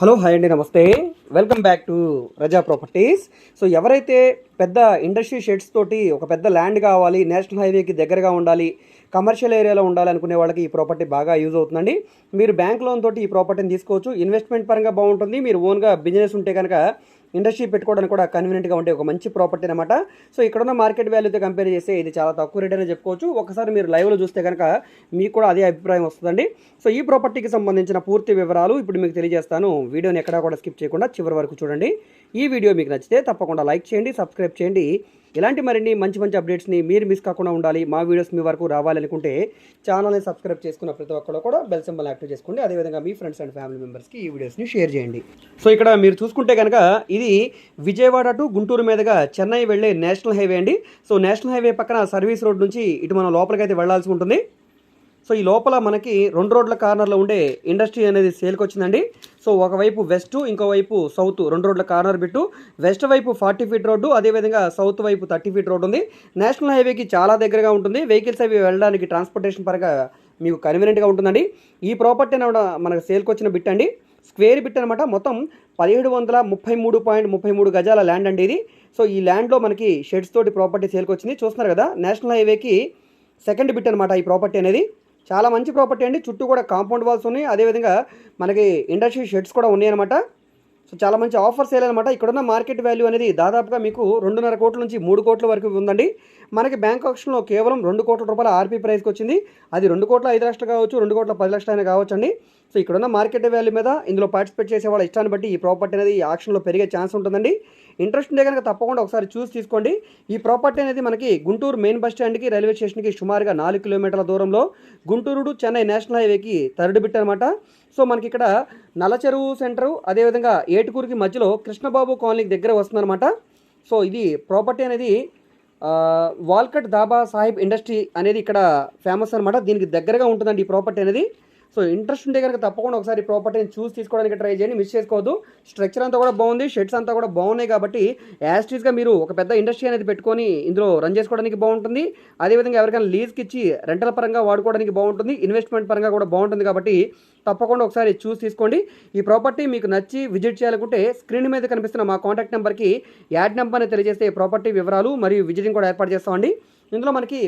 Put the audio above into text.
Hello hi అండి నమస్తే. Welcome back to Raza properties so ఎవరైతే పెద్ద ఇండస్ట్రీ షెడ్స్ తోటి ఒక పెద్ద ల్యాండ్ కావాలి నేషనల్ హైవేకి దగ్గరగా ఉండాలి కమర్షియల్ ఏరియాలో ఉండాలి అనుకునే వాళ్ళకి ఈ ప్రాపర్టీ బాగా యూజ్ అవుతుందండి. మీరు బ్యాంక్ లోన్ తోటి ఈ ప్రాపర్టీని తీసుకోవచ్చు. ఇన్వెస్ట్మెంట్ పరంగా బాగుంటుంది. మీరు ఓన్గా బిజినెస్ ఉంటే కనుక ఇండస్ట్రీ పెట్టుకోవడానికి కూడా కన్వీనియంట్గా ఉండే ఒక మంచి ప్రాపర్టీ అనమాట సో ఇక్కడున్న మార్కెట్ వాల్యూతో కంపేర్ చేస్తే ఇది చాలా తక్కువ రేట్ అనే చెప్పుకోవచ్చు. ఒకసారి మీరు లైవ్లో చూస్తే కనుక మీకు కూడా అదే అభిప్రాయం వస్తుందండి. సో ఈ ప్రాపర్టీకి సంబంధించిన పూర్తి వివరాలు ఇప్పుడు మీకు తెలియజేస్తాను. వీడియోని ఎక్కడా కూడా స్కిప్ చేయకుండా చివరి వరకు చూడండి. ఈ వీడియో మీకు నచ్చితే తప్పకుండా లైక్ చేయండి సబ్స్క్రైబ్ చేయండి. ఇలాంటి మరిన్ని మంచి మంచి అప్డేట్స్ని మీరు మిస్ కాకుండా ఉండాలి. మా వీడియోస్ మీ వరకు రావాలనుకుంటే ఛానల్ని సబ్స్క్రైబ్ చేసుకున్న ప్రతి ఒక్కరు కూడా బెల్ సింబల్ యాక్టివ్ చేసుకోండి. అదేవిధంగా మీ ఫ్రెండ్స్ అండ్ ఫ్యామిలీ మెంబర్స్కి ఈ వీడియోస్ని షేర్ చేయండి. సో ఇక్కడ మీరు చూసుకుంటే కనుక ఇది విజయవాడ టు గుంటూరు మీదుగా చెన్నై వెళ్ళే నేషనల్ హైవే అండి. సో నేషనల్ హైవే పక్కన సర్వీస్ రోడ్ నుంచి ఇటు మనం లోపలికి అయితే వెళ్ళాల్సి ఉంటుంది. సో ఈ లోపల మనకి రెండు రోడ్ల కార్నర్లో ఉండే ఇండస్ట్రీ అనేది సేల్కి వచ్చిందండి. సో ఒకవైపు వెస్ట్ ఇంకోవైపు సౌత్ రెండు రోడ్ల కార్నర్ బిట్టు. వెస్ట్ వైపు ఫార్టీ ఫీట్ రోడ్డు అదేవిధంగా సౌత్ వైపు థర్టీ ఫీట్ రోడ్డు ఉంది. నేషనల్ హైవేకి చాలా దగ్గరగా ఉంటుంది. వెహికల్స్ అవి వెళ్ళడానికి ట్రాన్స్పోర్టేషన్ పరంగా మీకు కన్వీనియంట్గా ఉంటుందండి. ఈ ప్రాపర్టీ కూడా మనకు సేల్కి వచ్చిన బిట్ అండి. స్క్వేర్ బిట్ అనమాట మొత్తం పదిహేడు వందల ముప్పై మూడు పాయింట్ ముప్పై మూడు గజాల ల్యాండ్ అండి ఇది. సో ఈ ల్యాండ్లో మనకి షెడ్స్ తోటి ప్రాపర్టీ సేల్కి వచ్చింది. చూస్తున్నారు కదా నేషనల్ హైవేకి సెకండ్ బిట్ అనమాట ఈ ప్రాపర్టీ అనేది. చాలా మంచి ప్రాపర్టీ అండి. చుట్టూ కూడా కాంపౌండ్ వాల్స్ ఉన్నాయి. అదేవిధంగా మనకి ఇండస్ట్రీ షెడ్స్ కూడా ఉన్నాయి అనమాట సో చాలా మంచి ఆఫర్స్ అనమాట ఇక్కడున్న మార్కెట్ వాల్యూ అనేది దాదాపుగా మీకు రెండున్నర కోట్ల నుంచి మూడు కోట్ల వరకు ఉందండి. మనకి బ్యాంక్ ఆప్షన్లో కేవలం రెండు కోట్ల రూపాయల ఆర్పీ ప్రైస్కి వచ్చింది. అది రెండు కోట్ల ఐదు లక్షలు కావచ్చు రెండు కోట్ల పది లక్షలు అయినా కావచ్చు అండి సో ఇక్కడున్న మార్కెట్ వాల్యూ మీద ఇందులో పార్టిసిపేట్ చేసే వాళ్ళ ఇష్టాన్ని బట్టి ఈ ప్రాపర్టీ అనేది ఈ ఆక్షన్లో పెరిగే ఛాన్స్ ఉంటుందండి. ఇంట్రెస్ట్ ఉంటే కనుక తప్పకుండా ఒకసారి చూసి తీసుకోండి. ఈ ప్రాపర్టీ అనేది మనకి గుంటూరు మెయిన్ బస్ స్టాండ్కి రైల్వే స్టేషన్కి సుమారుగా నాలుగు కిలోమీటర్ల దూరంలో గుంటూరుడు చెన్నై నేషనల్ హైవేకి థర్డ్ బిట్ అనమాట సో మనకి ఇక్కడ నల్లచెరువు సెంటరు అదేవిధంగా ఏటుకూరుకి మధ్యలో కృష్ణబాబు కాలనీకి దగ్గర వస్తుందన్నమాట. సో ఇది ప్రాపర్టీ అనేది వాల్కట్ దాబా సాహిబ్ ఇండస్ట్రీ అనేది ఇక్కడ ఫేమస్ అనమాట దీనికి దగ్గరగా ఉంటుందండి ఈ ప్రాపర్టీ అనేది. సో ఇంట్రెస్ట్ ఉంటే కనుక తప్పకుండా ఒకసారి ప్రాపర్టీని చూసి తీసుకోవడానికి ట్రై చేయండి. మిస్ చేసుకోవద్దు. స్ట్రక్చర్ అంతా కూడా బాగుంది షెడ్స్ అంతా కూడా బాగున్నాయి కాబట్టి యాస్టీస్గా మీరు ఒక పెద్ద ఇండస్ట్రీ అనేది పెట్టుకొని ఇందులో రన్ చేసుకోవడానికి బాగుంటుంది. అదేవిధంగా ఎవరికైనా లీజ్కి ఇచ్చి రెంటల పరంగా వాడుకోవడానికి బాగుంటుంది ఇన్వెస్ట్మెంట్ పరంగా కూడా బాగుంటుంది కాబట్టి తప్పకుండా ఒకసారి చూసి తీసుకోండి. ఈ ప్రాపర్టీ మీకు నచ్చి విజిట్ చేయాలనుకుంటే స్క్రీన్ మీద కనిపిస్తున్న మా కాంటాక్ట్ నెంబర్కి యాడ్ నెంబర్ని తెలియజేస్తే ఈ ప్రాపర్టీ వివరాలు మరియు విజిటింగ్ కూడా ఏర్పాటు చేస్తామండి. ఇందులో మనకి